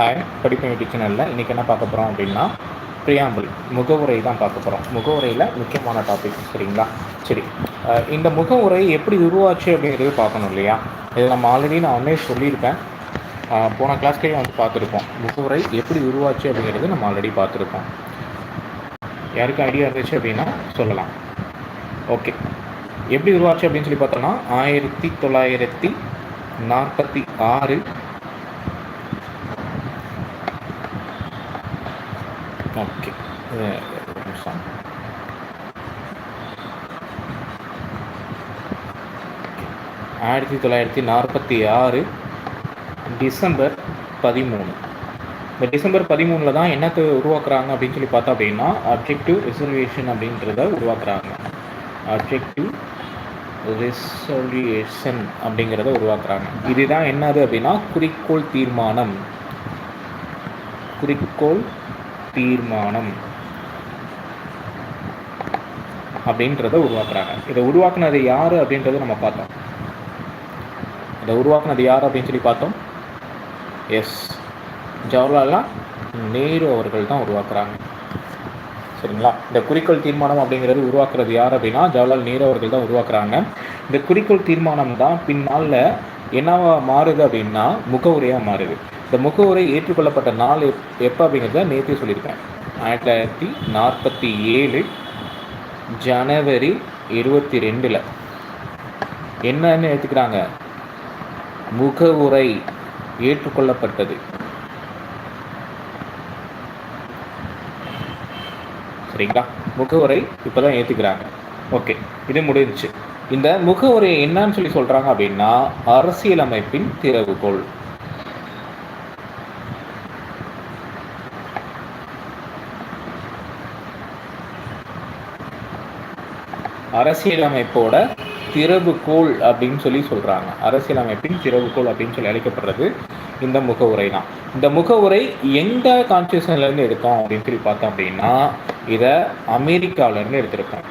Hi. படிப்பு YouTube சேனலில் இன்றைக்கி என்ன பார்க்க போகிறோம் அப்படின்னா ப்ரியாம்பிள் முகவுரை தான் பார்க்க போகிறோம் முகவுரையில் முக்கியமான டாபிக் சரிங்களா? சரி. இந்த முகவுரை எப்படி உருவாச்சு அப்படிங்கிறது பார்க்கணும் இல்லையா? இது நம்ம ஆல்ரெடி நான் ஒன்றே சொல்லியிருப்பேன். போன கிளாஸ்லேயே வந்து பார்த்துருப்போம். முகவுரை எப்படி உருவாச்சு அப்படிங்கிறது நம்ம ஆல்ரெடி பார்த்துருப்போம். யாருக்கும் ஐடியா இருந்துச்சு அப்படின்னா சொல்லலாம். ஓகே எப்படி உருவாச்சு அப்படின்னு சொல்லி பார்த்தோம்னா ஆயிரத்தி தொள்ளாயிரத்தி நாற்பத்தி ஆறு ஓகே நிமிஷம் ஆயிரத்தி தொள்ளாயிரத்தி நாற்பத்தி ஆறு டிசம்பர் பதிமூணு இந்த டிசம்பர் பதிமூணில் தான் என்னத்தை உருவாக்குறாங்க அப்படின்னு சொல்லி பார்த்தா அப்படின்னா அப்ஜெக்டிவ் ரிசர்வேஷன் அப்படின்றத உருவாக்குறாங்க அப்ஜெக்டிவ் ரிசர்வேஷன் அப்படிங்கிறத உருவாக்குறாங்க இதுதான் என்னது அப்படின்னா குறிக்கோள் தீர்மானம் குறிக்கோள் தீர்மானம் அப்படின்றத உருவாக்குறாங்க. இதை உருவாக்குனது யார் அப்படின்றத நம்ம பார்த்தோம். இதை உருவாக்குனது யார் அப்படின்னு சொல்லி பார்த்தோம். எஸ். ஜவஹர்லால் நேரு அவர்கள் தான் உருவாக்குறாங்க. சரிங்களா? இந்த குறிக்கோள் தீர்மானம் அப்படிங்கிறது உருவாக்குறது யார் அப்படின்னா ஜவஹர்லால் நேரு அவர்கள் தான் உருவாக்குறாங்க. இந்த குறிக்கோள் தீர்மானம் தான் பின்னால் என்னவா மாறுது அப்படின்னா முகவுரையாக மாறுது. இந்த முகவுரை ஏற்றுக்கொள்ளப்பட்ட நாள் எப் எப்போ அப்படிங்கிறத நேற்றே சொல்லியிருக்கேன். ஆயிரத்தி தொள்ளாயிரத்தி நாற்பத்தி ஏழு ஜனவரி இருபத்தி ரெண்டில் என்னன்னு எடுத்துக்கிறாங்க. முகவுரை ஏற்றுக்கொள்ளப்பட்டது. சரிங்களா? முகவுரை இப்போ தான் ஏற்றுக்கிறாங்க ஓகே இது முடிஞ்சிச்சு. இந்த முகவுரை என்னன்னு சொல்லி சொல்கிறாங்க அப்படின்னா அரசியலமைப்பின் திறவுகோள். அரசியலமைப்போட திறவுகோல் அப்படின்னு சொல்லி சொல்கிறாங்க அரசியலமைப்பின் திறவுகோல் அப்படின்னு சொல்லி அழைக்கப்படுறது இந்த முகவுரை தான். இந்த முகவுரை எந்த கான்ஸ்டியூஷன்லேருந்து எடுத்தோம் அப்படின்னு சொல்லி பார்த்தோம் அப்படின்னா இதை அமெரிக்காவிலேருந்து எடுத்திருக்கோம்.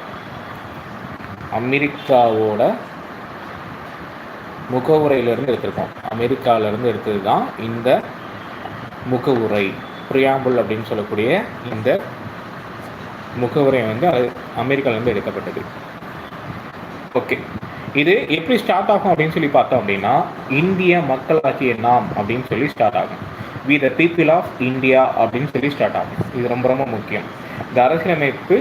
அமெரிக்காவோட முகவுரையிலேருந்து எடுத்திருக்கோம். அமெரிக்காவிலேருந்து எடுத்தது தான் இந்த முகவுரை பிரியாம்புல் அப்படின்னு சொல்லக்கூடிய இந்த முகவுரை வந்து அமெரிக்காவிலேருந்து எடுக்கப்பட்டது. ஓகே இது எப்படி ஸ்டார்ட் ஆகும் அப்படின்னு சொல்லி பார்த்தோம் அப்படின்னா இந்திய மக்களாகிய நாம் அப்படின்னு சொல்லி ஸ்டார்ட் ஆகும். We the people of India அப்படின்னு சொல்லி ஸ்டார்ட் ஆகும். இது ரொம்ப ரொம்ப முக்கியம். இந்த அரசியலமைப்பு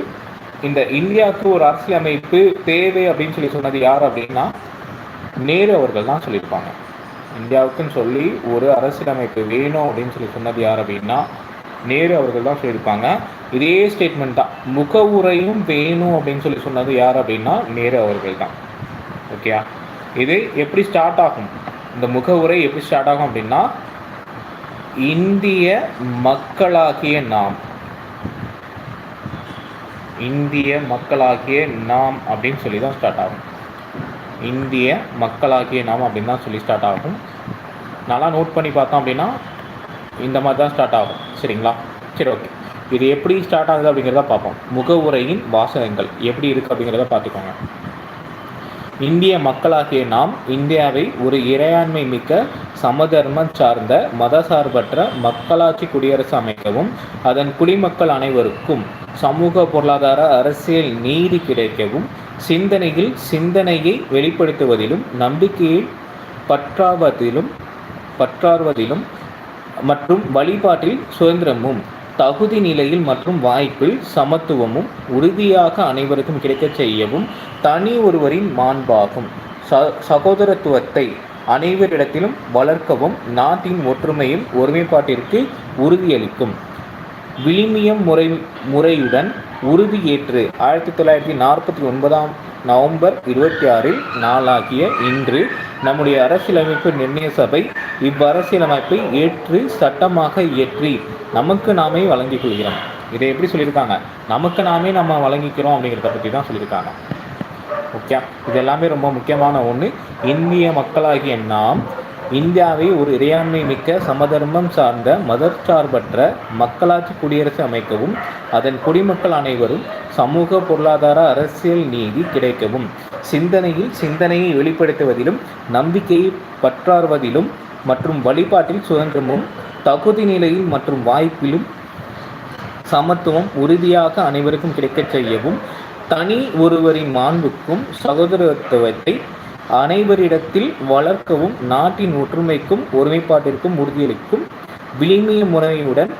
இந்த இந்தியாவுக்கு ஒரு அரசியலமைப்பு தேவை அப்படின்னு சொல்லி சொன்னது யார் அப்படின்னா நேரு அவர்கள் தான் சொல்லியிருப்பாங்க. இந்தியாவுக்குன்னு சொல்லி ஒரு அரசியலமைப்பு வேணும் அப்படின்னு சொல்லி சொன்னது யார் அப்படின்னா நேரு அவர்கள் தான் சொல்லியிருப்பாங்க. இதே ஸ்டேட்மெண்ட் தான். முகவுரையும் வேணும் அப்படின்னு சொல்லி சொன்னது யார் அப்படின்னா நேரு அவர்கள் தான். ஓகேயா இது எப்படி ஸ்டார்ட் ஆகும்? இந்த முகவுரை எப்படி ஸ்டார்ட் ஆகும் அப்படின்னா இந்திய மக்களாகிய நாம். இந்திய மக்களாகிய நாம் அப்படின்னு சொல்லி தான் ஸ்டார்ட் ஆகும். இந்திய மக்களாகிய நாம் அப்படின்னு தான் சொல்லி ஸ்டார்ட் ஆகும். நல்லா நோட் பண்ணி பார்த்தோம் அப்படின்னா இந்த மாதிரி தான் ஸ்டார்ட் ஆகும். சரிங்களா? சரி ஓகே இது எப்படி ஸ்டார்ட் ஆகுது அப்படிங்கிறத பார்ப்போம். முகவுரையின் வாசகங்கள் எப்படி இருக்குது அப்படிங்கிறத பார்த்துக்கோங்க. இந்திய மக்களாகிய நாம் இந்தியாவை ஒரு இறையாண்மை மிக்க சமதர்மம் சார்ந்த மதசார்பற்ற மக்களாட்சி குடியரசு அமைக்கவும் அதன் குடிமக்கள் அனைவருக்கும் சமூக பொருளாதார அரசியல் நீதி கிடைக்கவும் சிந்தனையில் சிந்தனையை வெளிப்படுத்துவதிலும் நம்பிக்கையில் பற்றாவதிலும் பற்றார்வதிலும் மற்றும் வழிபாட்டில் சுதந்திரமும் தகுதி நிலையில் மற்றும் வாய்ப்பில் சமத்துவமும் உறுதியாக அனைவருக்கும் கிடைக்கச் செய்யவும் தனி ஒருவரின் மாண்பாகும். ச சகோதரத்துவத்தை அனைவரிடத்திலும் வளர்க்கவும் நாட்டின் ஒற்றுமையும் ஒருமைப்பாட்டிற்கு உறுதியளிக்கும். விளிமியம் முறை முறையுடன் உறுதியேற்று ஆயிரத்தி தொள்ளாயிரத்தி நாற்பத்தி ஒன்பதாம் நவம்பர் இருபத்தி ஆறில் நாளாகிய இன்று நம்முடைய அரசியலமைப்பு நிர்ணய சபை இவ்வரசியலமைப்பை ஏற்று சட்டமாக இயற்றி நமக்கு நாமே வழங்கிக் கொள்கிறோம். இதை எப்படி சொல்லியிருக்காங்க? நமக்கு நாமே நம்ம வழங்கிக்கிறோம் அப்படிங்கிறத பற்றி தான் சொல்லியிருக்காங்க. ஓகே? இது எல்லாமே ரொம்ப முக்கியமான ஒன்று இந்திய மக்களாகிய நாம் இந்தியாவை ஒரு இறையாண்மை மிக்க சமதர்மம் சார்ந்த மதச்சார்பற்ற மக்களாட்சி குடியரசு அமைக்கவும் அதன் குடிமக்கள் அனைவரும் சமூக பொருளாதார அரசியல் நீதி கிடைக்கவும் சிந்தனையில் சிந்தனையை வெளிப்படுத்துவதிலும் நம்பிக்கையை பற்றார்வதிலும் மற்றும் வழிபாட்டில் சுதந்திரமும் தகுதி நிலையில் மற்றும் வாய்ப்பிலும் சமத்துவம் உறுதியாக அனைவருக்கும் கிடைக்கச் செய்யவும் தனி ஒருவரின் மாண்புக்கும் சகோதரத்துவத்தை அனைவரிடத்தில் வளர்க்கவும் நாட்டின் ஒற்றுமைக்கும் ஒருமைப்பாட்டிற்கும் உறுதியளிக்கும் விளிமிய முறையுடன்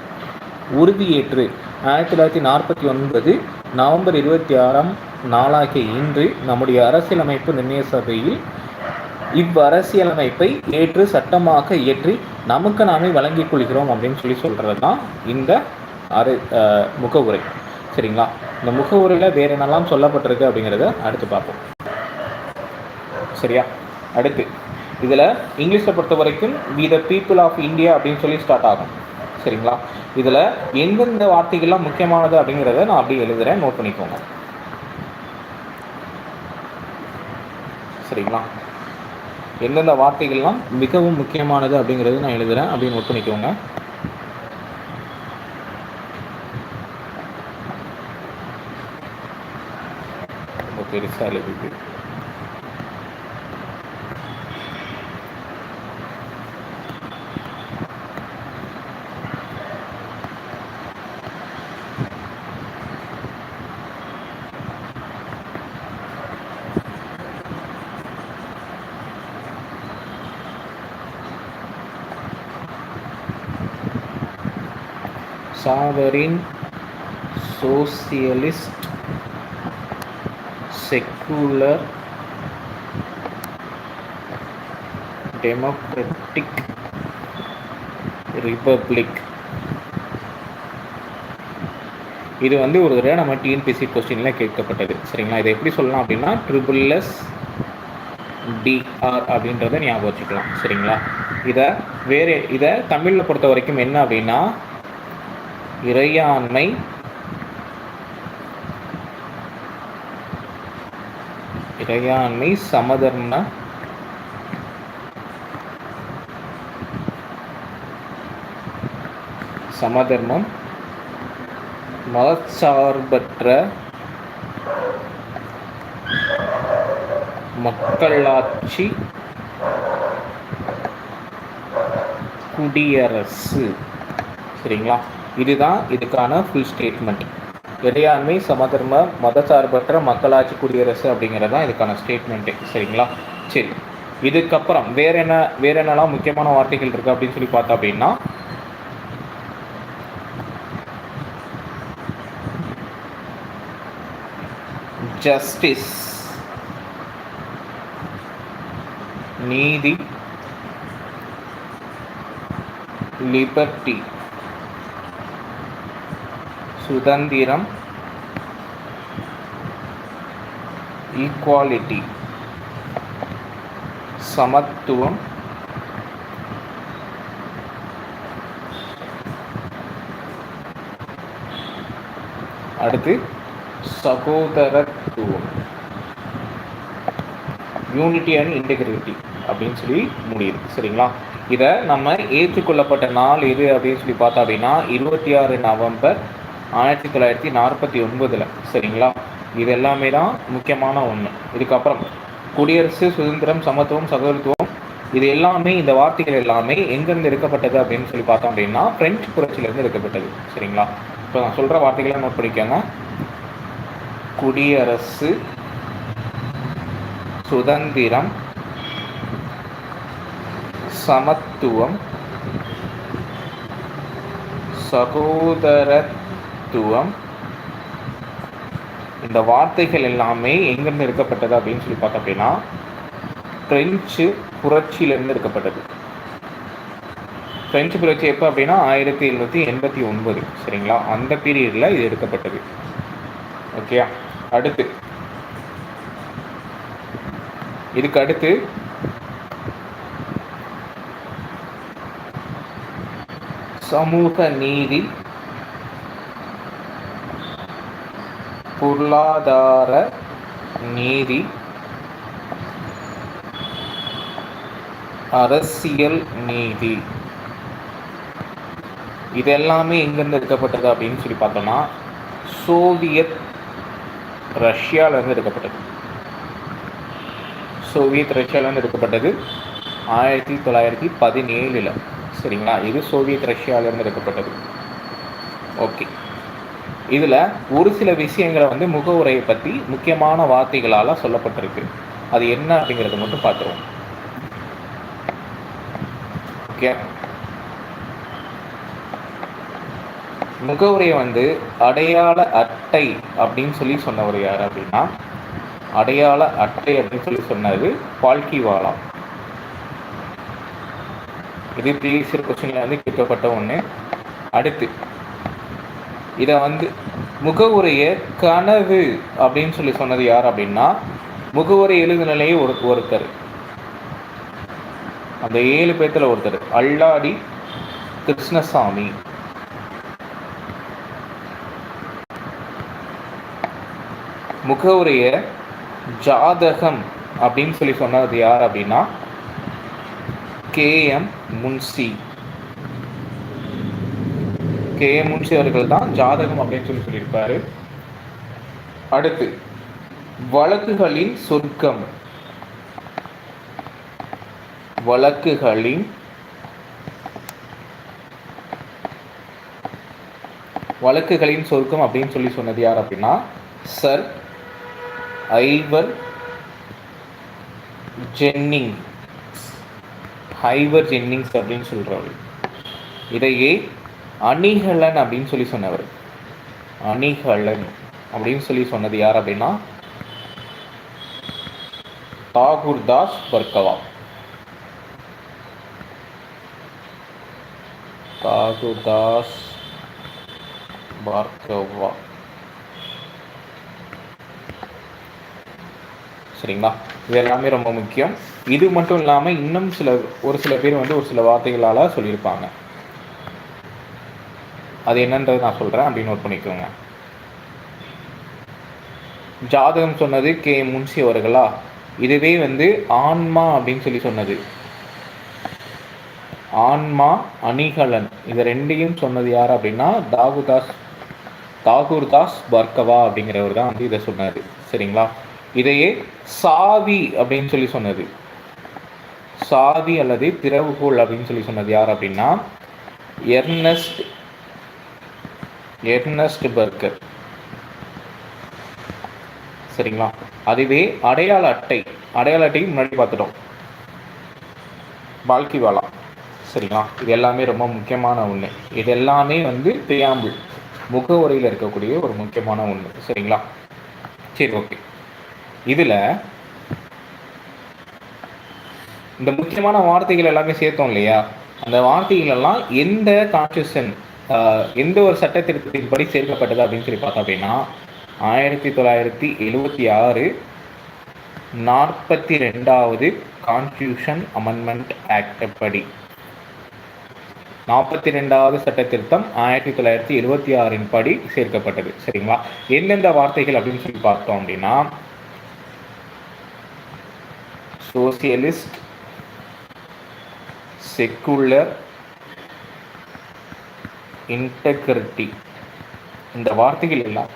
உறுதியேற்று. ஆயிரத்தி தொள்ளாயிரத்தி நாற்பத்தி ஒன்பது நவம்பர் இருபத்தி ஆறாம் நாளாகிய இன்று நம்முடைய அரசியலமைப்பு நிர்ணய சபையில் இவ்வரசியலமைப்பை ஏற்று சட்டமாக இயற்றி நமக்கு நாமே வழங்கிக் கொள்கிறோம் அப்படின்னு சொல்லி சொல்கிறது தான் இந்த அரு முகவுரை. சரிங்களா? இந்த முகவுரையில் வேறு என்னெல்லாம் சொல்லப்பட்டிருக்கு அப்படிங்கிறத அடுத்து பார்ப்போம். சரியா? அடுத்து இதில் இங்கிலீஷை பொறுத்த வரைக்கும் we the people of India அப்படின்னு சொல்லி ஸ்டார்ட் ஆகும். சரிங்களா? இதில் எந்தெந்த வார்த்தைகள்லாம் முக்கியமானது அப்படிங்கிறத நான் அப்படியே எழுதுகிறேன் நோட் பண்ணிக்கோங்க. சரிங்களா? எந்தெந்த வார்த்தைகள்லாம் மிகவும் முக்கியமானது அப்படிங்கிறது நான் எழுதுகிறேன் அப்படியே நோட் பண்ணிக்கோங்க. ஓகே பெருசாக எழுதிட்டு. Sovereign socialist secular democratic republic இது வந்து ஒரு தடவை நம்ம டிஎன்பிசி கொஸ்டினில் கேட்கப்பட்டது. சரிங்களா? இதை எப்படி சொல்லலாம் அப்படின்னா ட்ரிபிள் எஸ் டிஆர் அப்படின்றத ஞாபகம் வச்சுக்கலாம். சரிங்களா? இதை வேறு இதை தமிழில் பொறுத்த வரைக்கும் என்ன அப்படின்னா இறையாண்மை இறையாண்மை சமதர்ம சமதர்மம் மதச்சார்பற்ற மக்களாட்சி குடியரசு. சரிங்களா? இதுதான் இதுக்கான ஃபுல் ஸ்டேட்மெண்ட் இறையாண்மை சமதர்ம மதசார்பற்ற மக்களாட்சி குடியரசு அப்படிங்கிறது தான் இதுக்கான ஸ்டேட்மெண்ட்டு சரிங்களா? சரி. இதுக்கப்புறம் வேற என்ன வேற என்னெல்லாம் முக்கியமான வார்த்தைகள் இருக்கு அப்படின்னு சொல்லி பார்த்தோம் அப்படின்னா ஜஸ்டிஸ் நீதி லிபர்ட்டி சுதந்திரம் ஈக்குவாலிட்டி சமத்துவம் அடுத்து சகோதரத்துவம். யூனிட்டி அண்ட் இன்டெகிரிட்டி அப்படின்னு சொல்லி முடியுது சரிங்களா? இதை நம்ம ஏற்றுக்கொள்ளப்பட்ட நாள் எது அப்படின்னு சொல்லி பார்த்தோம் அப்படின்னா இருபத்தி ஆறு நவம்பர் ஆயிரத்தி தொள்ளாயிரத்தி நாற்பத்தி ஒன்பதில் சரிங்களா? இது எல்லாமே தான் முக்கியமான ஒன்று இதுக்கப்புறம் குடியரசு சுதந்திரம் சமத்துவம் சகோதரத்துவம் இது எல்லாமே இந்த வார்த்தைகள் எல்லாமே எங்கேருந்து எடுக்கப்பட்டது அப்படின்னு சொல்லி பார்த்தோம் அப்படின்னா பிரெஞ்சு புரட்சியிலேருந்து எடுக்கப்பட்டது சரிங்களா? இப்போ நான் சொல்கிற வார்த்தைகளை நோட் பண்ணிக்கோங்க. குடியரசு சுதந்திரம் சமத்துவம் சகோதரத்துவம் இந்த வார்த்தைகள் எல்லாமே எங்கிருந்து எடுக்கப்பட்டது அப்படின்னு சொல்லி பார்த்தோம் அப்படின்னா பிரெஞ்சு புரட்சியிலிருந்து எடுக்கப்பட்டது. பிரெஞ்சு புரட்சி எப்போ அப்படின்னா ஆயிரத்தி எழுநூற்றி எண்பத்தி ஒன்பது. சரிங்களா? அந்த பீரியடில் இது எடுக்கப்பட்டது. ஓகே அடுத்து. இதுக்கு அடுத்து. சமூக நீதி பொருளாதார நீதி அரசியல் நீதி. இது எல்லாமே எங்கேருந்து எடுக்கப்பட்டது அப்படின்னு சொல்லி பார்த்தோம்னா சோவியத் ரஷ்யாவிலேருந்து எடுக்கப்பட்டது. சோவியத் ரஷ்யாவிலேருந்து எடுக்கப்பட்டது ஆயிரத்தி தொள்ளாயிரத்தி பதினேழில். சரிங்களா? இது சோவியத் ரஷ்யாவிலேருந்து எடுக்கப்பட்டது. ஓகே. இதில் ஒரு சில விஷயங்களை வந்து முகவுரையை பற்றி முக்கியமான வார்த்தைகளால் சொல்லப்பட்டிருக்கு. அது என்ன அப்படிங்கிறத மட்டும் பார்த்துருவோம். ஓகே முகவுரையை வந்து அடையாள அட்டை அப்படின்னு சொல்லி சொன்னவர் யார் அப்படின்னா அடையாள அட்டை அப்படின்னு சொல்லி சொன்னது பால்கிவாலா. இது ப்ரீவியஸ் கொஸ்டின்ல வந்து கேட்கப்பட்ட ஒன்று அடுத்து இதை வந்து முகவுரைய கனவு அப்படின்னு சொல்லி சொன்னது யார் அப்படின்னா முகவுரை எழுதுநிலையை ஒரு ஒருத்தர். அந்த ஏழு பேர்த்தில் ஒருத்தர். அல்லாடி கிருஷ்ணசாமி. முகவுரைய ஜாதகம் அப்படின்னு சொல்லி சொன்னது யார் அப்படின்னா K M Munshi. K M Munshi அவர்கள் தான் ஜாதகம் அப்படின்னு சொல்லி சொல்லியிருப்பாரு. அடுத்து வழக்குகளின் சொர்க்கம். வழக்குகளின் வழக்குகளின் சொர்க்கம் அப்படின்னு சொல்லி சொன்னது யார் அப்படின்னா சர் ஐவர் ஜென்னிங். ஹைவர் ஜென்னிங்ஸ் அப்படின்னு சொல்றவர். இதையே அணிகலன் அப்படின்னு சொல்லி சொன்னவர். அணிகலன் அப்படின்னு சொல்லி சொன்னது யார் அப்படின்னா தாகூர் தாஸ் பர்கவா. தாகூர் தாஸ் பார்கவா. சரிங்களா? இது எல்லாமே ரொம்ப முக்கியம். இது மட்டும் இல்லாமல் இன்னும் சில ஒரு சில பேர் வந்து ஒரு சில வார்த்தைகளால் சொல்லியிருப்பாங்க. அது என்னன்றது நான் சொல்கிறேன் அப்படின்னு நோட் பண்ணிக்கோங்க. ஜாதகம் சொன்னது கே முன்சி அவர்களா? இதுவே வந்து ஆன்மா அப்படின்னு சொல்லி சொன்னது. ஆன்மா அணிகலன் இது ரெண்டையும் சொன்னது யார் அப்படின்னா தாகுதாஸ் தாகூர் தாஸ் பர்கவா அப்படிங்கிறவர் தான் வந்து இதை சொன்னார். சரிங்களா? இதையே சாவி அப்படின்னு சொல்லி சொன்னது. சாவி அல்லது திறவுகோல் அப்படின்னு சொல்லி சொன்னது யார் அப்படின்னா எர்னஸ்ட் எர்னஸ்ட் பர்கர் சரிங்களா? அதுவே அடையாள அட்டை. அடையாள அட்டை முன்னாடி பார்த்துட்டோம். பால்கிவாலா. சரிங்களா? இது எல்லாமே ரொம்ப முக்கியமான ஒன்று இது எல்லாமே வந்து பிரியாம்பிள் முகவுரையில் இருக்கக்கூடிய ஒரு முக்கியமான ஒன்று சரிங்களா? சரி ஓகே. இதில் இந்த முக்கியமான வார்த்தைகள் எல்லாமே சேர்த்தோம் இல்லையா? அந்த வார்த்தைகள் எல்லாம் எந்த கான்ஸ்டியூஷன் எந்த ஒரு சட்ட திருத்தத்தின்படி சேர்க்கப்பட்டது அப்படின்னு சொல்லி பார்த்தோம் அப்படின்னா ஆயிரத்தி தொள்ளாயிரத்தி எழுவத்தி ஆறு நாற்பத்தி ரெண்டாவது கான்ஸ்டியூஷன் அமெண்ட்மெண்ட் ஆக்ட் படி. நாற்பத்தி ரெண்டாவது சட்ட திருத்தம் ஆயிரத்தி தொள்ளாயிரத்தி எழுபத்தி ஆறின் படி சேர்க்கப்பட்டது. சரிங்களா? எந்தெந்த வார்த்தைகள் அப்படின்னு சொல்லி பார்த்தோம் அப்படின்னா சோசியலிஸ்ட் செக்குலர் இன்டெகிரிட்டி இந்த வார்த்தைகள் எல்லாம்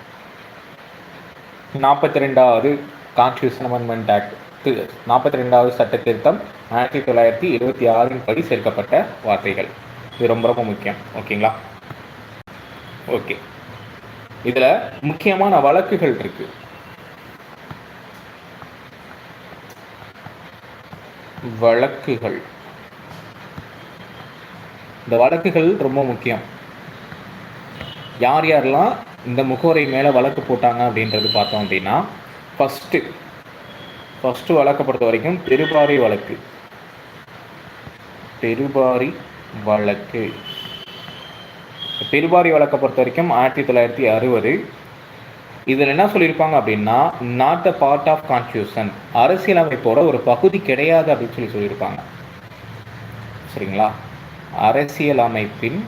நாற்பத்தி ரெண்டாவது கான்ஸ்டியூஷன் அமெண்ட்மெண்ட் ஆக்ட் நாற்பத்தி ரெண்டாவது சட்ட திருத்தம் ஆயிரத்தி தொள்ளாயிரத்தி இருபத்தி ஆறின் படி சேர்க்கப்பட்ட வார்த்தைகள். இது ரொம்ப ரொம்ப முக்கியம். ஓகேங்களா ஓகே இதில் முக்கியமான வழக்குகள் இருக்கு. வழக்குகள். இந்த வழக்குகள் ரொம்ப முக்கியம். யார் யாரெல்லாம் இந்த முகவரை மேலே வழக்கு போட்டாங்க அப்படின்றது பார்த்தோம் அப்படின்னா ஃபஸ்ட்டு ஃபஸ்ட்டு வழக்கை பொறுத்த வரைக்கும் பெருபாரி வழக்கு. பெருபாரி வழக்கு. பெருபாரி வழக்கை பொறுத்த வரைக்கும் ஆயிரத்தி தொள்ளாயிரத்தி அறுபது. இதில் என்ன சொல்லியிருப்பாங்க அப்படின்னா not a part of constitution அரசியலமைப்போட ஒரு பகுதி கிடையாது அப்படின்னு சொல்லி சொல்லியிருப்பாங்க. சரிங்களா? அரசியலமைப்பின்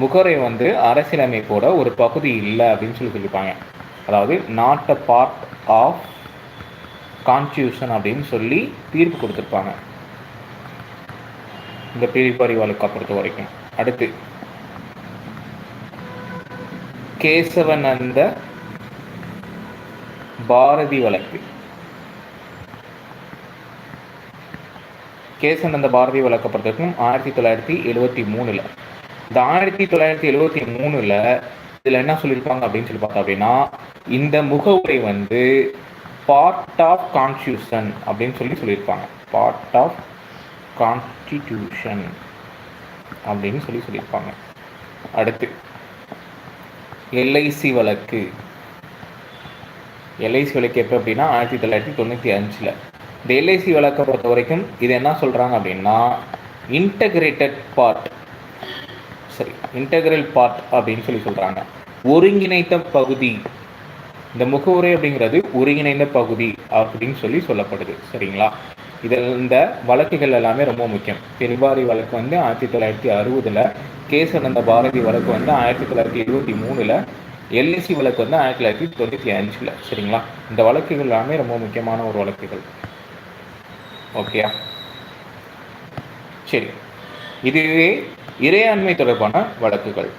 முகரை வந்து அரசியலமைப்போட ஒரு பகுதி இல்லை அப்படின்னு சொல்லி சொல்லியிருப்பாங்க அதாவது not a part of constitution அப்படின்னு சொல்லி தீர்ப்பு கொடுத்துருப்பாங்க. இந்த பிரிப்பறிவாளுக்கா பொறுத்த வரைக்கும். அடுத்து கேசவநந்த பாரதி வழக்கு. கேசவநந்த பாரதி வழக்கு பொறுத்த ஆயிரத்தி தொள்ளாயிரத்தி எழுபத்தி மூணில். இந்த ஆயிரத்தி தொள்ளாயிரத்தி எழுபத்தி மூணில் இதில் என்ன சொல்லியிருப்பாங்க அப்படின்னு சொல்லி பார்த்தோம் அப்படின்னா இந்த முகவுரை வந்து பார்ட் ஆஃப் கான்ஸ்டியூஷன் அப்படின்னு சொல்லி சொல்லியிருப்பாங்க. பார்ட் ஆஃப் கான்ஸ்டிடியூஷன் அப்படின்னு சொல்லி சொல்லியிருப்பாங்க. அடுத்து எல்ஐசி வழக்கு. எல்ஐசி வழக்கு எப்போ அப்படின்னா ஆயிரத்தி தொள்ளாயிரத்தி தொண்ணூற்றி அஞ்சில். இந்த எல்ஐசி வழக்கை பொறுத்த வரைக்கும் இது என்ன சொல்கிறாங்க அப்படின்னா இன்டகிரேட்டட் பார்ட் இன்டகிரல் பார்ட் அப்படின்னு சொல்லி சொல்கிறாங்க ஒருங்கிணைந்த பகுதி. இந்த முகவுரை அப்படிங்கிறது ஒருங்கிணைந்த பகுதி அப்படின்னு சொல்லி சொல்லப்படுது. சரிங்களா? இதில் இந்த வழக்குகள் எல்லாமே ரொம்ப முக்கியம். பெருவாரி வழக்கு வந்து ஆயிரத்தி தொள்ளாயிரத்தி அறுபதில் அந்த பாரதி வழக்கு வந்து ஆயிரத்தி தொள்ளாயிரத்தி எழுபத்தி மூணில் எல்ஐசி வழக்கு வந்து ஆயிரத்தி தொள்ளாயிரத்தி தொண்ணூற்றி அஞ்சில். சரிங்களா? இந்த வழக்குகள் எல்லாமே ரொம்ப முக்கியமான ஒரு வழக்குகள். ஓகேயா? சரி. இதுவே இறையாண்மை தொடர்பான வழக்குகள்.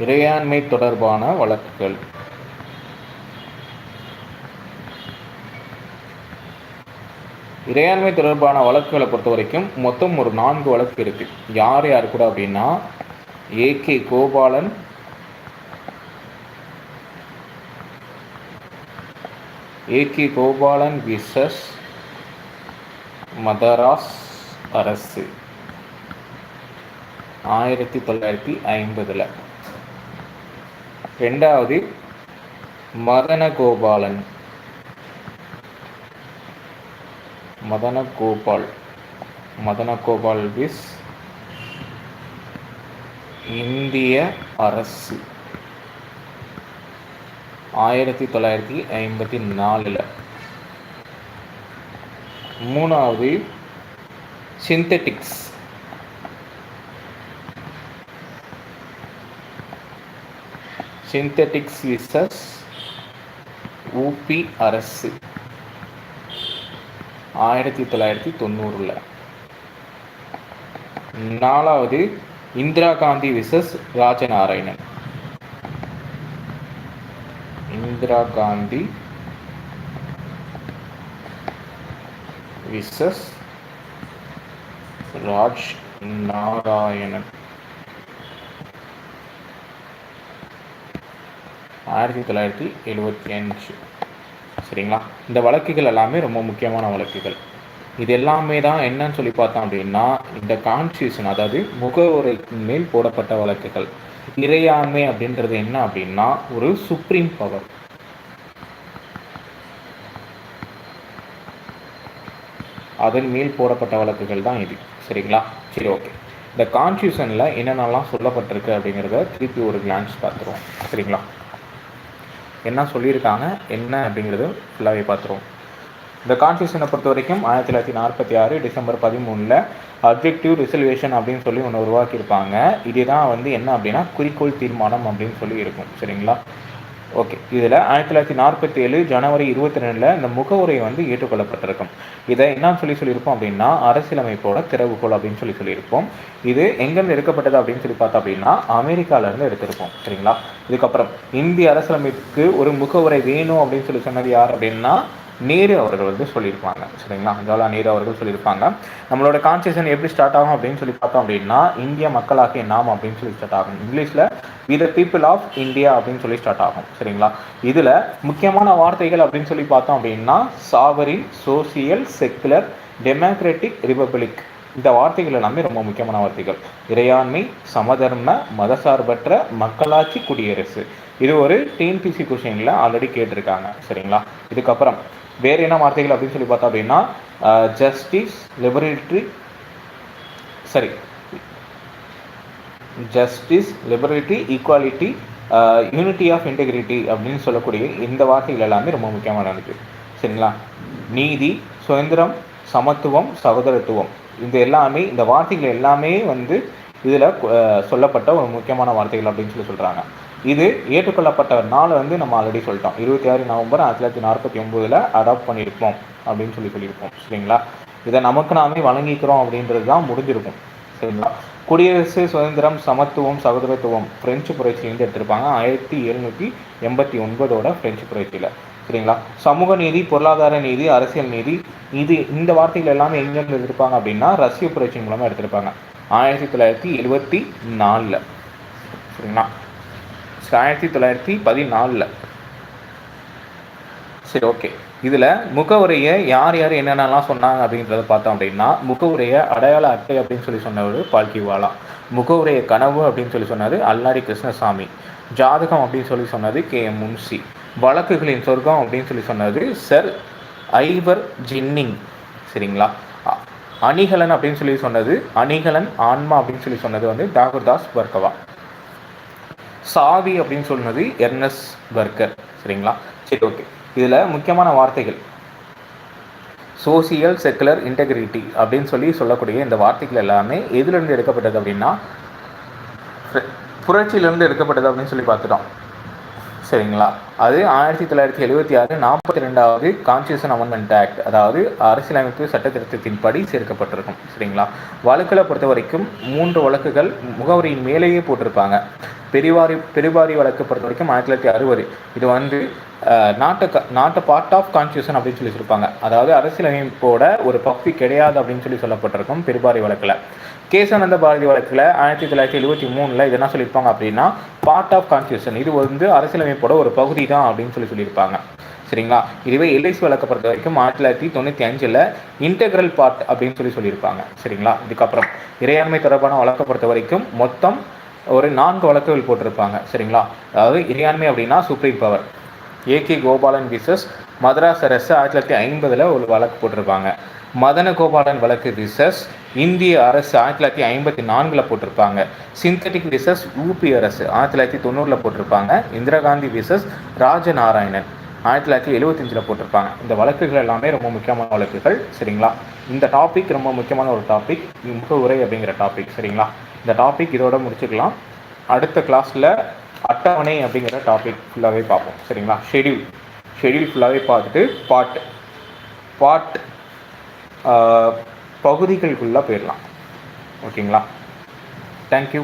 இறையாண்மை தொடர்பான வழக்குகள். இறையாண்மை தொடர்பான வழக்குகளை பொறுத்த வரைக்கும் மொத்தம் ஒரு நான்கு வழக்கு இருக்கு. யார் யார் கூட அப்படின்னா A K Gopalan A K Gopalan versus Madras அரசு. ஆயிரத்தி தொள்ளாயிரத்தி ஐம்பதில். ரெண்டாவது மதன கோபாலன் மதனகோபால். மதனகோபால் விஸ் இந்திய அரசு. ஆயிரத்தி தொள்ளாயிரத்தி ஐம்பத்தி நாலில். மூணாவது சிந்தட்டிக்ஸ் சிந்தட்டிக்ஸ் விசஸ் ஊபி அரசு. ஆயிரத்தி தொள்ளாயிரத்தி தொண்ணூறில். நாலாவது இந்திரா காந்தி விசஸ் ராஜநாராயணன். இந்திரா காந்தி விசஸ் ராஜ் நாராயணன் ஆயிரத்தி தொள்ளாயிரத்தி எழுபத்தி அஞ்சு. சரிங்களா? இந்த வழக்குகள் எல்லாமே ரொம்ப முக்கியமான வழக்குகள். இது எல்லாமே தான் என்னன்னு சொல்லி பார்த்தோம் அப்படின்னா இந்த கான்ஸ்டியூஷன் அதாவது முகவுரை மேல் போடப்பட்ட வழக்குகள். இறையாண்மை அப்படின்றது என்ன அப்படின்னா ஒரு சுப்ரீம் பவர் அதன் மேல் போடப்பட்ட வழக்குகள் தான் இது. சரிங்களா? சரி ஓகே இந்த கான்ஸ்டியூஷனில் என்னென்னலாம் சொல்லப்பட்டிருக்கு அப்படிங்கிறத திருப்பி ஒரு கிளான்ஸ் பார்த்துருவோம். சரிங்களா? என்ன சொல்லியிருக்காங்க என்ன அப்படிங்கிறது ஃபுல்லாகவே பார்த்துருவோம். இந்த கான்ஸ்டியூஷனை பொறுத்த வரைக்கும் ஆயிரத்தி தொள்ளாயிரத்தி நாற்பத்தி ஆறு டிசம்பர் பதிமூணில் அப்ஜெக்டிவ் ரிசல்வேஷன் அப்படின்னு சொல்லி ஒன்று உருவாக்கியிருப்பாங்க. இதுதான் வந்து என்ன அப்படின்னா குறிக்கோள் தீர்மானம் அப்படின்னு சொல்லி இருக்கும் சரிங்களா? ஓகே. இதில் ஆயிரத்தி தொள்ளாயிரத்தி நாற்பத்தி ஏழு ஜனவரி இருபத்தி ரெண்டில் இந்த முகவுரை வந்து ஏற்றுக்கொள்ளப்பட்டிருக்கும். இதை என்ன சொல்லி சொல்லியிருப்போம் அப்படின்னா அரசியலமைப்போட திறவுகோள் அப்படின்னு சொல்லி சொல்லியிருப்போம். இது எங்கேருந்து எடுக்கப்பட்டது அப்படின்னு சொல்லி பார்த்தோம் அப்படின்னா அமெரிக்காவிலேருந்து எடுத்திருப்போம். சரிங்களா? இதுக்கப்புறம் இந்திய அரசியலமைப்புக்கு ஒரு முகவுரை வேணும் அப்படின்னு சொல்லி சொன்னது யார் அப்படின்னா நேரு அவர்கள் வந்து சொல்லியிருப்பாங்க சரிங்களா? ஜவஹர்லால் நேரு அவர்கள் சொல்லியிருப்பாங்க. நம்மளோட கான்ஸ்டியூஷன் எப்படி ஸ்டார்ட் ஆகும் அப்படின்னு சொல்லி பார்த்தோம் அப்படின்னா இந்திய மக்களாகிய நாம் அப்படின்னு சொல்லி ஸ்டார்ட் ஆகும். இங்கிலீஷில் we the people of India அப்படின்னு சொல்லி ஸ்டார்ட் ஆகும் சரிங்களா? இதில் முக்கியமான வார்த்தைகள் அப்படின்னு சொல்லி பார்த்தோம் அப்படின்னா sovereign social secular democratic republic இந்த வார்த்தைகள் எல்லாமே ரொம்ப முக்கியமான வார்த்தைகள். இறையாண்மை சமதர்ம மதசார்பற்ற மக்களாட்சி குடியரசு. இது ஒரு டிஎன்பிசி கொஷினில் ஆல்ரெடி கேட்டிருக்காங்க சரிங்களா? இதுக்கப்புறம் வேறு என்ன வார்த்தைகள் அப்படின்னு சொல்லி பார்த்தோம் அப்படின்னா ஜஸ்டிஸ் லிபரேட்டரி சரி justice liberty equality unity of integrity அப்படின்னு சொல்லக்கூடிய இந்த வார்த்தைகள் எல்லாமே ரொம்ப முக்கியமானது சரிங்களா? நீதி சுதந்திரம் சமத்துவம் சகோதரத்துவம். இது எல்லாமே இந்த வார்த்தைகள் எல்லாமே வந்து இதில் சொல்லப்பட்ட ஒரு முக்கியமான வார்த்தைகள் அப்படின்னு சொல்லி சொல்கிறாங்க இது ஏற்றுக்கொள்ளப்பட்ட நாள் வந்து நம்ம ஆல்ரெடி சொல்லிட்டோம். இருபத்தி ஆறு நவம்பர் ஆயிரத்தி தொள்ளாயிரத்தி நாற்பத்தி ஒம்போதில் அடாப்ட் பண்ணியிருப்போம் அப்படின்னு சொல்லி சொல்லியிருப்போம். சரிங்களா? இதை நமக்கு நாமே வழங்கிக்கிறோம் அப்படின்றது தான் முடிஞ்சிருக்கும். சரிங்களா? குடியரசு சுதந்திரம் சமத்துவம் சகோதரத்துவம் பிரெஞ்சு புரட்சியிலேருந்து எடுத்திருப்பாங்க. ஆயிரத்தி எழுநூற்றி எண்பத்தி ஒன்பதோட பிரெஞ்சு புரட்சியில். சரிங்களா? சமூக நீதி பொருளாதார நீதி அரசியல் நீதி இது இந்த வார்த்தைகள் எல்லாமே எங்கேருந்து எடுத்திருப்பாங்க அப்படின்னா ரஷ்ய புரட்சி மூலமாக எடுத்திருப்பாங்க. ஆயிரத்தி தொள்ளாயிரத்தி எழுபத்தி நாலில். சரிங்களா? ஆயிரத்தி தொள்ளாயிரத்தி பதினாலில். சரி ஓகே. இதில் முகவுரையை யார் யார் என்னென்னலாம் சொன்னாங்க அப்படின்றத பார்த்தோம் அப்படின்னா முகவுரையை அடையாள அட்டை அப்படின்னு சொல்லி சொன்னவர் பால்கிவாலா முகவுரைய கனவு அப்படின்னு சொல்லி சொன்னது அல்லாடி கிருஷ்ணசாமி. ஜாதகம் அப்படின்னு சொல்லி சொன்னது கே. எம். முன்சி வழக்குகளின் சொர்க்கம் அப்படின்னு சொல்லி சொன்னது சர். ஐவர் ஜின்னிங். சரிங்களா? அணிகலன் அப்படின்னு சொல்லி சொன்னது அணிகலன் ஆன்மா அப்படின்னு சொல்லி சொன்னது வந்து தாகூர்தாஸ் பர்கவா சாவி அப்படின்னு சொன்னது எர்னஸ் பர்கர் சரிங்களா? சரி ஓகே இதில் முக்கியமான வார்த்தைகள். சோசியல் செக்குலர் இன்டெகிரிட்டி அப்படின்னு சொல்லி சொல்லக்கூடிய இந்த வார்த்தைகள் எல்லாமே எதுலேருந்து எடுக்கப்பட்டது அப்படின்னா புரட்சியிலேருந்து எடுக்கப்பட்டது அப்படின்னு சொல்லி பார்த்துட்டோம். சரிங்களா? அது ஆயிரத்தி தொள்ளாயிரத்தி எழுபத்தி ஆறு நாற்பத்தி ரெண்டாவது கான்ஸ்டியூஷன் அமெண்ட்மெண்ட் ஆக்ட் அதாவது அரசியலமைப்பு சட்ட திருத்தத்தின்படி சேர்க்கப்பட்டிருக்கும். சரிங்களா? வழக்குகளை பொறுத்த வரைக்கும் மூன்று வழக்குகள் முகவரியின் மேலேயே போட்டிருப்பாங்க. பெரிவாரி பெருவாரி வழக்கு பொறுத்த வரைக்கும் ஆயிரத்தி தொள்ளாயிரத்தி அறுபது. இது வந்து அஹ், நாட்டு நாட்டு பார்ட் ஆஃப் கான்ஸ்டியூஷன் அப்படின்னு சொல்லி சொல்லியிருப்பாங்க. அதாவது அரசியலமைப்போட ஒரு பகுதி கிடையாது அப்படின்னு சொல்லி சொல்லப்பட்டிருக்கும் பெருவாரி வழக்கில். கேசவானந்த பாரதி வழக்கில் ஆயிரத்தி தொள்ளாயிரத்தி எழுபத்தி மூணில் இது என்ன சொல்லியிருப்பாங்க அப்படின்னா பார்ட் ஆஃப் கான்ஸ்டியூஷன் இது வந்து அரசியலமைப்போட ஒரு பகுதி தான் அப்படின்னு சொல்லி சொல்லியிருப்பாங்க. சரிங்களா? இதுவே எல்ஐசி வழக்கை பொறுத்த வரைக்கும் ஆயிரத்தி தொள்ளாயிரத்தி தொண்ணூற்றி அஞ்சில் இன்டெக்ரல் பார்ட் அப்படின்னு சொல்லி சொல்லியிருப்பாங்க. சரிங்களா? இதுக்கப்புறம் இறையாண்மை தொடர்பான வழக்கை பொறுத்த வரைக்கும் மொத்தம் ஒரு நான்கு வழக்குகள் போட்டிருப்பாங்க சரிங்களா? அதாவது இறையாண்மை அப்படின்னா supreme power A K Gopalan versus Madras அரசு ஆயிரத்தி தொள்ளாயிரத்தி ஐம்பதில் ஒரு வழக்கு போட்டிருப்பாங்க. மதன கோபாலன் வழக்கு விசஸ் இந்திய அரசு ஆயிரத்தி தொள்ளாயிரத்தி ஐம்பத்தி நான்கில் போட்டிருப்பாங்க. சிந்தட்டிக் விசஸ் யூபி அரசு ஆயிரத்தி தொள்ளாயிரத்தி தொண்ணூறில் போட்டிருப்பாங்க. இந்திரா காந்தி விசஸ் ராஜநாராயணன் ஆயிரத்தி தொள்ளாயிரத்தி எழுபத்தஞ்சில் போட்டிருப்பாங்க. இந்த வழக்குகள் எல்லாமே ரொம்ப முக்கியமான வழக்குகள் சரிங்களா? இந்த டாபிக் ரொம்ப முக்கியமான ஒரு டாபிக் உரை அப்படிங்கிற டாபிக் சரிங்களா? இந்த டாபிக் இதோட முடிச்சுக்கலாம். அடுத்த கிளாஸில் அட்டவணை அப்படிங்கிற டாபிக் ஃபுல்லாகவே பார்ப்போம். சரிங்களா? ஷெடியூல் ஷெடியூல் ஃபுல்லாகவே பார்த்துட்டு பாட் பாட் பகுதிகளுக்குள்ளே போயிடலாம். ஓகேங்களா? தேங்க்யூ